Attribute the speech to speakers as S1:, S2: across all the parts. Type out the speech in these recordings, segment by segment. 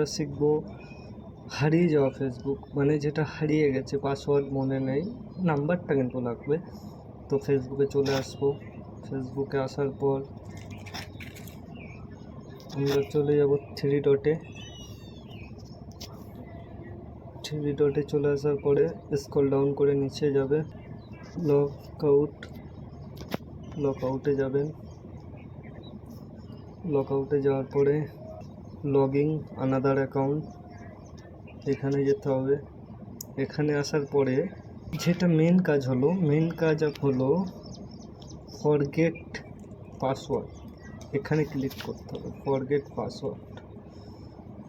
S1: আমরা শিখব হারিয়ে যাওয়া ফেসবুক মানে যেটা হারিয়ে গেছে পাসওয়ার্ড মনে নেই, নাম্বারটা কিন্তু লাগবে। তো ফেসবুকে চলে আসব। ফেসবুকে আসার পর আমরা চলে যাব থ্রি ডটে থ্রি ডটে চলে আসার পরে স্কল ডাউন করে নিচে যাবে। লক আউট লক আউটে যাবেন। লক আউটে যাওয়ার পরে লগিং আনাদার অ্যাকাউন্ট এখানে যেতে হবে। এখানে আসার পরে যেটা মেন কাজ হলো মেন কাজ হলো ফরগেট পাসওয়ার্ড এখানে ক্লিক করতে হবে forget password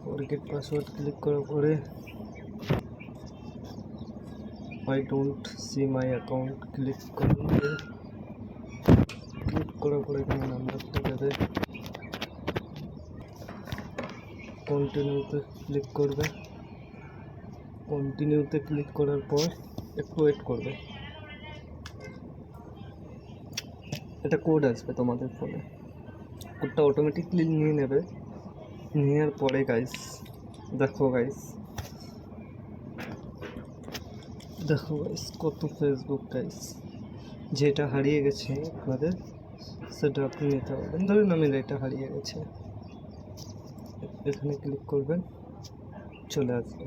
S1: forget password click করার পরে I don't see my account click করবে ক্লিক করার পরে এখানে নাম্বারটা দেবে। কন্টিনিউতে ক্লিক করবে। কন্টিনিউতে ক্লিক করার পর একটু ওয়েট করবে। এটা কোড আসবে তোমাদের ফোনে কোডটা অটোমেটিকলি নিয়ে নেবে। নেওয়ার পরে গাইস দেখো গাইস দেখো গাইস কত ফেসবুক গাইস যেটা হারিয়ে গেছে আপনাদের, সেটা আপনি নিতে পারবেন। ধরুন আমি এটা হারিয়ে গেছে। এখানে ক্লিক করবেন চলে আসবে।